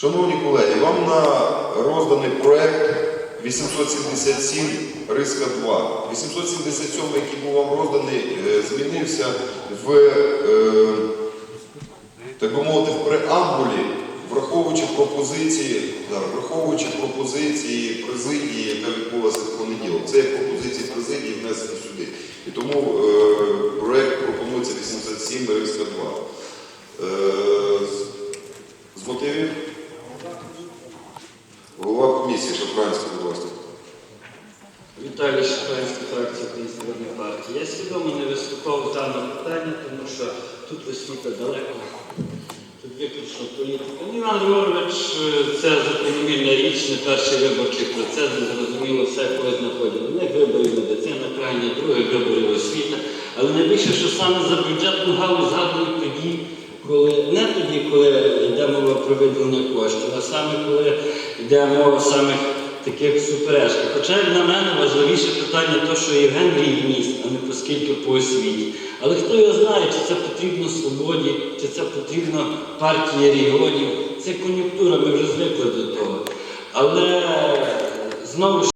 Шановні колеги, вам на розданий проект 877 Риска 2. 877, який був вам розданий, е, змінився в, е, так би мовити, в преамбулі, враховуючи пропозиції, враховуючи пропозиції президії, яка відбулася в понеділок. Це як пропозиції президії внесені сюди. І тому е, проект пропонується 87 Риска 2. Е, з- з мотивів? Голова комісії Шафранський, будь ласка. Віталій Шахранський, фракція Української партії. Я свідомо не виступав з даного питання, тому що тут освіта далеко, тут виключно політика. Ну, Іван Григорович, е, це закономірна річ, не перший виборчий процес, зрозуміло все, коли знаходять. Одних виборів медицина крайня, других виборів освіта. Але найбільше, що саме за бюджетну галузь згадують тоді, коли не тоді, коли йде мова про виділення коштів, а саме коли йде мова саме таких суперечках. Хоча, як на мене, важливіше питання те, що Євген рівність, а не поскільки по освіті. Але хто його знає, чи це потрібно свободі, чи це потрібно партії регіонів. Це кон'юнктура, ми вже звикли до того. Але знову ж.